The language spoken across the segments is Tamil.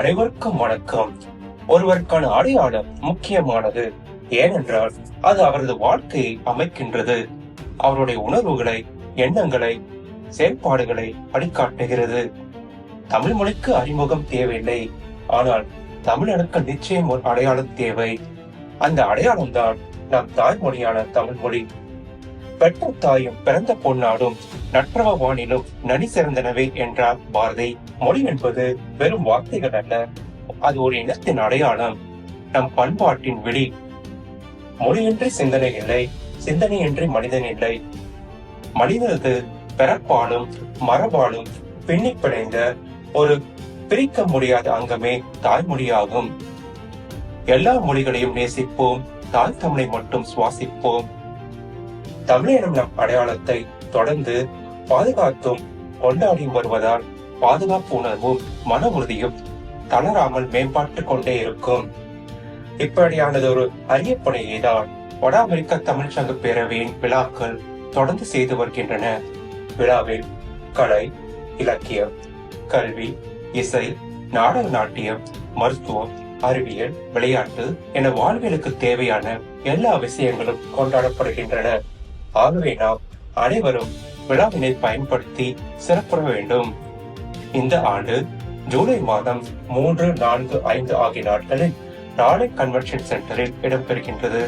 அனைவருக்கும் வணக்கம். ஒருவருக்கான அடையாளம் முக்கியமானது. ஏனென்றால் அது அவரது வாழ்க்கையை அமைக்கின்றது. அவருடைய உணர்வுகளை எண்ணங்களை செயல்பாடுகளை வழிகாட்டுகிறது. தமிழ் மொழிக்கு அறிமுகம் தேவையில்லை. ஆனால் தமிழனுக்கு நிச்சயம் ஒரு அடையாளம் தேவை. அந்த அடையாளம் தான் நம் தாய்மொழியான தமிழ் மொழி. பெற்ற தாயும் பிறந்த பொன்னாடும் நற்றவ வானிலும் நனி சிறந்தனவே என்றார் பாரதி. மொழி என்பது வெறும் வார்த்தைகள் அல்ல அது ஒரு இனத்தின் அடையாளம். நம் பண்பாட்டின் விழி மொழியின்றி சிந்தனை இல்லை சிந்தனையின்றி மனிதன் இல்லை. மனிதனது பிறப்பாலும் மரபாலும் பின்னி பிணைந்த ஒரு பிரிக்க முடியாத அங்கமே தாய்மொழியாகும். எல்லா மொழிகளையும் நேசிப்போம் தாய் தமிழை மட்டும் சுவாசிப்போம். தமிழினம் நம் அடையாளத்தை தொடர்ந்து பாதுகாத்தும் கொண்டாடி வருவதால் பாதுகாப்பு உணர்வும் மன உறுதியும் தளராமல் மேம்பட்டு கொண்டே இருக்கும். இப்படியானது ஒரு அரிய பணியை தான் வட அமெரிக்க தமிழ்ச்சங்க பேரவையின் விழாக்கள் தொடர்ந்து செய்து வருகின்றன. விழாவில் கலை இலக்கியம் கல்வி இசை நாடக நாட்டியம் மருத்துவம் அறிவியல் விளையாட்டு என வாழ்வியலுக்கு தேவையான எல்லா விஷயங்களும் கொண்டாடப்படுகின்றன. ஆகவே நாம் அனைவரும் விழாவினை பயன்படுத்தி சிறப்புற வேண்டும். இந்த ஆண்டு ஜூலை மாதம் மூன்று நான்கு ஐந்து ஆகிய நாட்களில் நாளை கன்வென்ஷன் சென்டரில் இடம்பெறுகின்றது.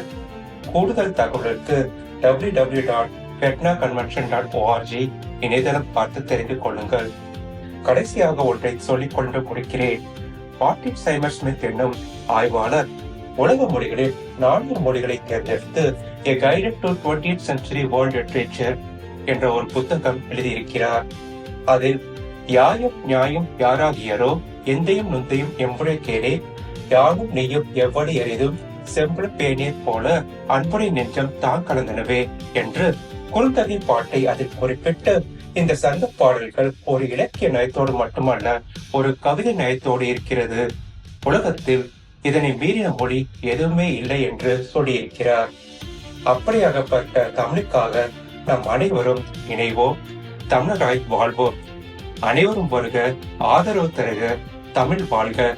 கூடுதல் தகவலுக்கு W W dot FeTNA convention dot org இணையதளம் பார்த்து தெரிந்து கொள்ளுங்கள். கடைசியாக ஒன்றை சொல்லிக் கொண்டு முடிக்கிறேன். மார்டின் சைமர் ஸ்மித் என்னும் ஆய்வாளர் உலக மொழிகளில் நான்கு மொழிகளை தேர்ந்தெடுத்து A guided to 20th century world literature என்ற ஒரு புத்தகம் எழுதியிருக்கிறார். அதில் யாயும் நியாயம் யாராகியரோ எந்தையும் நுந்தையும் எம்புடைய யானும் நெய்யும் எவ்வளவு எரிதும் செம்பு பேனீர் போல அன்புடை நெஞ்சம் தான் கலந்தனவே என்று குறுந்தகை பாட்டை அதில் குறிப்பிட்டு இந்த சங்க பாடல்கள் ஒரு இலக்கிய நயத்தோடு மட்டுமல்ல ஒரு கவிதை நயத்தோடு இருக்கிறது. உலகத்தில் இதனை மீறின மொழி எதுவுமே இல்லை என்று சொல்லியிருக்கிறார். அப்படியாகப்பட்ட தமிழுக்காக நம் அனைவரும் இணைவோம் தமிழராய் வாழ்வோம். அனைவரும் வருக ஆதரவு தருக தமிழ் வாழ்க.